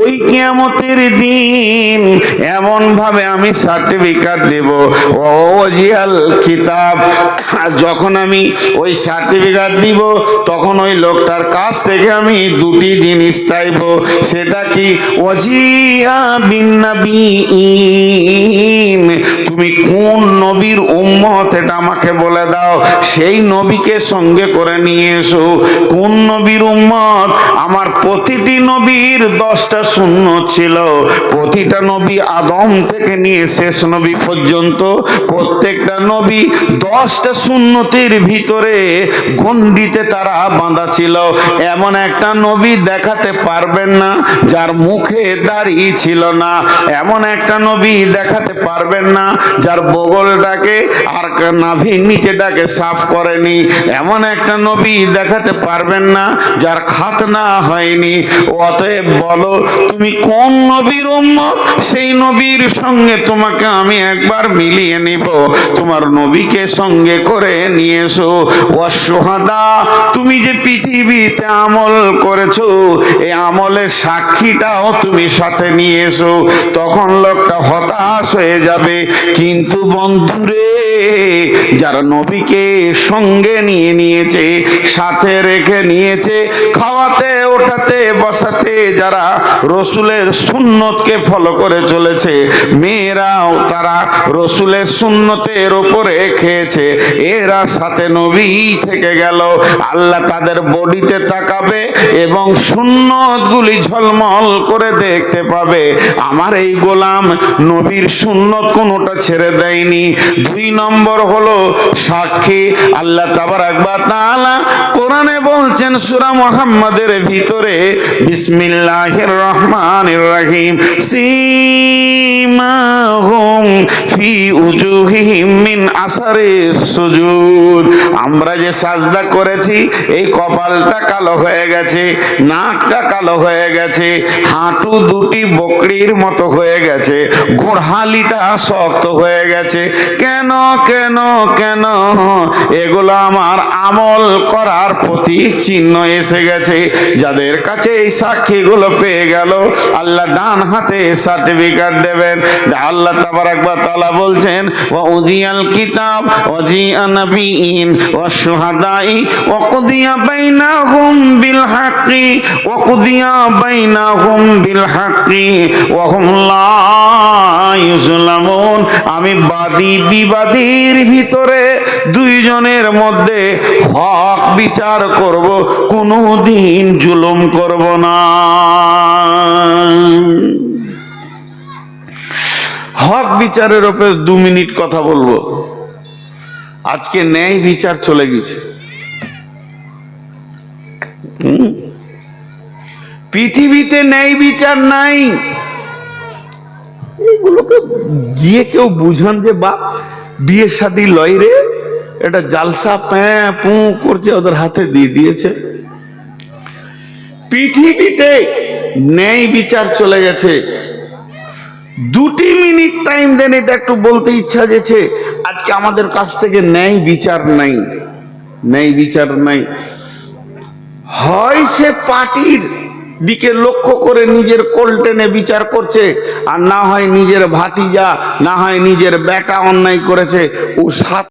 ওই কিয়ামতের দিন এমন ভাবে আমি সার্টিফিকেট দেব। ও জিয়াল কিতাব, যখন আমি ওই সার্টিফিকেট দিব, তখন ওই লোকটার কাছ থেকে আমি দুটি জিনিস চাইব। সেটা কি? ওজিয়া বিন তুমি কোন নবীর উম্মত? এটা আমাকে বলে দাও। সেই নবীকে সঙ্গে করে নিয়ে এসো। কোন নবীর উম্মত? আমার প্রতিটি নবীর দশটা শূন্য ছিল। প্রতিটা নবী আদম থেকে নিয়ে শেষ নবী পর্যন্ত প্রত্যেকটা নবী দশটা শূন্যতির ভিতরে গণ্ডিতে তারা বাঁধা ছিল। এমন একটা নবী দেখাতে পারবেন না, যার মুখে দাড়ি ছিল না। এমন একটা নবী দেখাতে পারবেন না, যার বগলটাকে আর নাভির নিচেটাকে সাফ করেনি। এমন একটা নবী দেখাতে পারবেন না, যার খাতনা হয়নি। অতএব বলো তুমি কোন নবীর উম্মত? সেই নবীর সঙ্গে তোমাকে আমি একবার মিলিয়ে নিব। তোমার নবীকে সঙ্গে করে নিয়ে এসো তুমি যে পৃথিবীতে আমল করেছ এই আমলের সাক্ষীটাও তুমি সাথে নিয়ে এসো তখন লোকটা হতাশ হয়ে যাবে। কিন্তু বন্ধুরে, যারা নবীকে সঙ্গে নিয়ে নিয়েছে, সাথে রেখে নিয়েছে, খাওয়াতে, ওঠাতে, বসাতে যারা রসুলের সুন্নতকে ফলো করে চলেছে। মেয়েরাও তারা রসুলের সুন্নতের ওপরে খেয়েছে। এরা সাথে নবী থেকে গেল। আল্লাহ তাদের বডিতে তাকাবে এবং সুন্নতগুলি ঝলমল করে দেখতে পাবে। আমার এই গোলাম নবীর সুন্নত কোনোটা ছেড়ে দেয়নি। দুই নম্বর হলো সাক্ষী। আল্লাহ তাবার একবার তাআলা কোরআনে বলছেন, সূরা মুহাম্মাদের ভিতরে, বিসমিল্লাহির রহমানির রহিম। সীমাহুম ফি উজুহিহিম মিন আসারে সুজুদ। আমরা যে সাজদা করেছি, এই কপালটা কালো হয়ে গেছে, নাকটা কালো হয়ে গেছে, হাঁটু দুটি বকরির মতো হয়ে গেছে গোড়হালিটা শক্ত হয়ে গেছে। কেন কেন কেন? এগুলো আমার আমল করার প্রতীক চিহ্ন এসে গেছে। যাদের কাছে এই সাক্ষীগুলো পেয়ে গেল আল্লাহ ডান হাতে সার্টিফিকেট দেবেন। আল্লাহ তাবার একবার তালা বলছেন ও উজিয়াল কিতাব ও নবীন ও সুহাদাই কুদিয়া বাইনাহুম বিল হাকি ও কুদিয়া বাইনাহুম বিল হাকি ও হুম লা ইউজলামুন আমি বাদী বিবাদীর ভিতরে দুইজনের মধ্যে হক বিচার করব কোনো দিন জুলুম করব না। হক বিচারের ওপর দু মিনিট কথা বলব। আজকে ন্যায় বিচার চলে গেছে? পৃথিবীতে ন্যায় বিচার নাই। এগুলোকে গিয়ে কেউ বুঝান যে, বাপ, বিয়ে শাদি লয় রে, এটা জালসা প্যাঁ পু করছে, ওদের হাতে দিয়ে দিয়েছে। পৃথিবীতে ন্যায় বিচার চলে গেছে। দুটি মিনিট টাইম দেন, এটা একটু বলতে ইচ্ছা যেছে আজকে আমাদের কাছ থেকে ন্যায় বিচার নাই। ন্যায় বিচার নাই। হয় সে পার্টির দিকে লক্ষ্য করে নিজের কোল টেনে বিচার করছে, আর না হয় নিজের ভাতিজা, না হয় নিজের বেটা অন্যায় করেছে, ও সাত